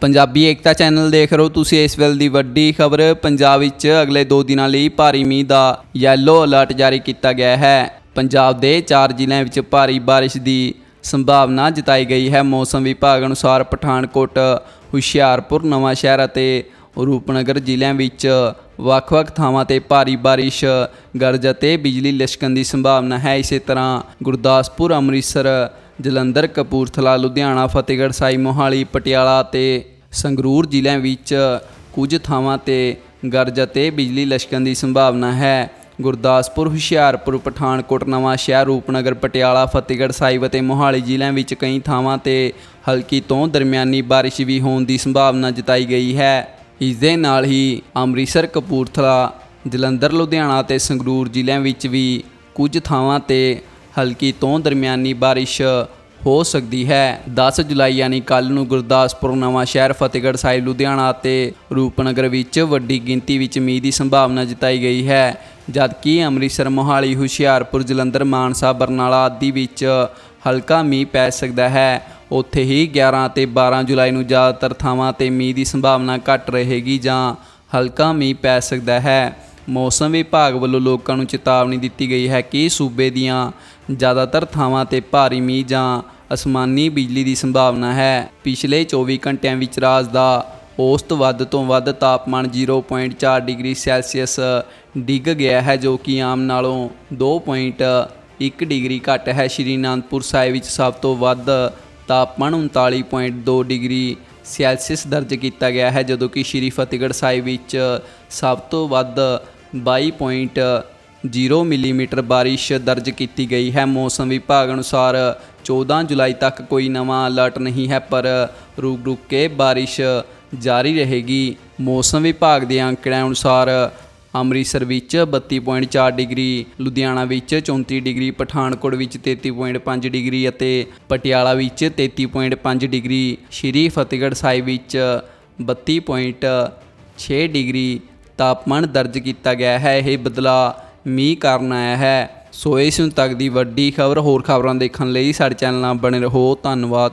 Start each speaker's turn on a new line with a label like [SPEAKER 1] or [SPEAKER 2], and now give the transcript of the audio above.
[SPEAKER 1] ਪੰਜਾਬੀ ਏਕਤਾ channel ਦੇਖ ਰਹੇ ਹੋ ਤੁਸੀਂ ਇਸ ਵੇਲੇ ਦੀ ਵੱਡੀ ਖਬਰ। ਪੰਜਾਬ ਵਿੱਚ ਅਗਲੇ 2 ਦਿਨਾਂ ਲਈ ਭਾਰੀ ਮੀਂਹ ਦਾ ਯੈਲੋ ਅਲਰਟ ਜਾਰੀ ਕੀਤਾ ਗਿਆ ਹੈ। ਪੰਜਾਬ ਦੇ 4 ਜ਼ਿਲ੍ਹਿਆਂ ਵਿੱਚ ਭਾਰੀ ਬਾਰਿਸ਼ ਦੀ ਸੰਭਾਵਨਾ ਜਤਾਈ ਗਈ ਹੈ। ਮੌਸਮ ਵਿਭਾਗ ਅਨੁਸਾਰ ਪਠਾਨਕੋਟ, ਹੁਸ਼ਿਆਰਪੁਰ ਨਵਾਂ ਸ਼ਹਿਰ ਅਤੇ ਰੂਪਨਗਰ ਜ਼ਿਲ੍ਹਿਆਂ ਵਿੱਚ ਵੱਖ-ਵੱਖ ਥਾਵਾਂ ਤੇ ਭਾਰੀ ਬਾਰਿਸ਼ ਗਰਜ ਅਤੇ ਬਿਜਲੀ ਲਿਸ਼ਕਣ ਦੀ ਸੰਭਾਵਨਾ ਹੈ। ਇਸੇ ਤਰ੍ਹਾਂ ਗੁਰਦਾਸਪੁਰ, ਅੰਮ੍ਰਿਤਸਰ ਜਲੰਧਰ, ਕਪੂਰਥਲਾ, ਲੁਧਿਆਣਾ, ਫਤਿਹਗੜ੍ਹ ਸਾਹਿਬ, ਮੋਹਾਲੀ, ਪਟਿਆਲਾ ਅਤੇ ਸੰਗਰੂਰ ਜ਼ਿਲ੍ਹਿਆਂ ਵਿੱਚ ਕੁਝ ਥਾਵਾਂ ਤੇ ਗਰਜ ਅਤੇ ਬਿਜਲੀ ਲਿਸ਼ਕਣ ਦੀ ਸੰਭਾਵਨਾ ਹੈ। ਗੁਰਦਾਸਪੁਰ, ਹੁਸ਼ਿਆਰਪੁਰ, ਪਠਾਨਕੋਟ, ਨਵਾਂ ਸ਼ਹਿਰ, ਰੂਪਨਗਰ, ਪਟਿਆਲਾ, ਫਤਿਹਗੜ੍ਹ ਸਾਹਿਬ ਅਤੇ ਮੋਹਾਲੀ ਜ਼ਿਲ੍ਹਿਆਂ ਵਿੱਚ ਕਈ ਥਾਵਾਂ ਤੇ ਹਲਕੀ ਤੋਂ ਦਰਮਿਆਨੀ ਬਾਰਿਸ਼ ਵੀ ਹੋਣ ਦੀ ਸੰਭਾਵਨਾ ਜਤਾਈ ਗਈ ਹੈ। ਇਸ ਦੇ ਨਾਲ ਹੀ ਅੰਮ੍ਰਿਤਸਰ, ਕਪੂਰਥਲਾ, ਜਲੰਧਰ, ਲੁਧਿਆਣਾ ਅਤੇ ਸੰਗਰੂਰ ਜ਼ਿਲ੍ਹਿਆਂ ਵਿੱਚ ਵੀ ਕੁਝ ਥਾਵਾਂ ਤੇ ਹਲਕੀ ਤੋਂ ਦਰਮਿਆਨੀ ਬਾਰਿਸ਼ ਹੋ ਸਕਦੀ ਹੈ। 10 ਜੁਲਾਈ ਯਾਨੀ ਕੱਲ ਨੂੰ ਗੁਰਦਾਸਪੁਰ, ਨਵਾਂ ਸ਼ਹਿਰ, ਫਤਿਹਗੜ੍ਹ ਸਾਹਿਬ, ਲੁਧਿਆਣਾ ਅਤੇ ਰੂਪਨਗਰ ਵਿੱਚ ਵੱਡੀ ਗਿਣਤੀ ਵਿੱਚ ਮੀਂਹ ਦੀ ਸੰਭਾਵਨਾ ਜਤਾਈ ਗਈ ਹੈ। ਜਦਕਿ ਅੰਮ੍ਰਿਤਸਰ, ਮੋਹਾਲੀ, ਹੁਸ਼ਿਆਰਪੁਰ, ਜਲੰਧਰ, ਮਾਨਸਾ, ਬਰਨਾਲਾ ਆਦਿ ਵਿੱਚ ਹਲਕਾ ਮੀਂਹ ਪੈ ਸਕਦਾ ਹੈ। ਉੱਥੇ ਹੀ 11 ਅਤੇ 12 ਜੁਲਾਈ ਨੂੰ ਜ਼ਿਆਦਾਤਰ ਥਾਵਾਂ ਤੇ ਮੀਂਹ ਦੀ ਸੰਭਾਵਨਾ ਘੱਟ ਰਹੇਗੀ ਜਾਂ ਹਲਕਾ ਮੀਂਹ ਪੈ ਸਕਦਾ ਹੈ। ਮੌਸਮ ਵਿਭਾਗ ਵੱਲੋਂ ਲੋਕਾਂ ਨੂੰ ਚੇਤਾਵਨੀ ਦਿੱਤੀ ਗਈ ਹੈ ਕਿ ਸੂਬੇ ਦੀਆਂ ਜ਼ਿਆਦਾਤਰ ਥਾਵਾਂ ਤੇ ਭਾਰੀ ਮੀਂਹ ਜਾਂ ਅਸਮਾਨੀ ਬਿਜਲੀ ਦੀ ਸੰਭਾਵਨਾ ਹੈ। ਪਿਛਲੇ 24 ਘੰਟਿਆਂ ਵਿੱਚ ਰਾਜ ਦਾ ਔਸਤ ਵੱਧ ਤੋਂ ਵੱਧ ਤਾਪਮਾਨ 0.4 ਡਿਗਰੀ ਸੈਲਸੀਅਸ ਡਿੱਗ ਗਿਆ ਹੈ, ਜੋ ਕਿ ਆਮ ਨਾਲੋਂ 2.1 ਡਿਗਰੀ ਘੱਟ ਹੈ। ਸ਼੍ਰੀ ਅਨੰਦਪੁਰ ਸਾਹਿਬ ਵਿੱਚ ਸਭ ਤੋਂ ਵੱਧ ਤਾਪਮਾਨ 39.2 ਡਿਗਰੀ ਸੈਲਸੀਅਸ ਦਰਜ ਕੀਤਾ ਗਿਆ ਹੈ, ਜਦੋਂ ਕਿ ਸ਼੍ਰੀ ਫਤਿਹਗੜ੍ਹ ਸਾਹਿਬ ਵਿੱਚ ਸਭ ਤੋਂ ਵੱਧ 22.0 ਮਿਲੀਮੀਟਰ ਬਾਰਿਸ਼ ਦਰਜ ਕੀਤੀ ਗਈ ਹੈ। ਮੌਸਮ ਵਿਭਾਗ ਅਨੁਸਾਰ 14 ਜੁਲਾਈ ਤੱਕ ਕੋਈ ਨਵਾਂ ਅਲਰਟ ਨਹੀਂ ਹੈ, ਪਰ ਰੁਕ ਰੁਕ ਕੇ ਬਾਰਿਸ਼ ਜਾਰੀ ਰਹੇਗੀ। ਮੌਸਮ ਵਿਭਾਗ ਦੇ ਅੰਕੜਿਆਂ ਅਨੁਸਾਰ ਅੰਮ੍ਰਿਤਸਰ ਵਿੱਚ 32.4 ਡਿਗਰੀ, ਲੁਧਿਆਣਾ ਵਿੱਚ 34 ਡਿਗਰੀ, ਪਠਾਨਕੋਟ ਵਿੱਚ 33.5 ਡਿਗਰੀ ਅਤੇ ਪਟਿਆਲਾ ਵਿੱਚ 33.5 ਡਿਗਰੀ। ਸ਼੍ਰੀ ਫਤਿਹਗੜ੍ਹ ਸਾਹਿਬ ਵਿੱਚ 32.6 ਡਿਗਰੀ ਤਾਪਮਾਨ ਦਰਜ ਕੀਤਾ ਗਿਆ ਹੈ। ਇਹ ਬਦਲਾ ਮੀਂਹ ਕਾਰਨ ਆਇਆ ਹੈ। ਸੋ ਇਸ ਹੁਣ ਤੱਕ ਦੀ ਵੱਡੀ ਖਬਰ ਹੋਰ ਖਬਰਾਂ ਦੇਖਣ ਲਈ ਸਾਡੇ ਚੈਨਲ ਨਾਲ ਬਣੇ ਰਹੋ। ਧੰਨਵਾਦ।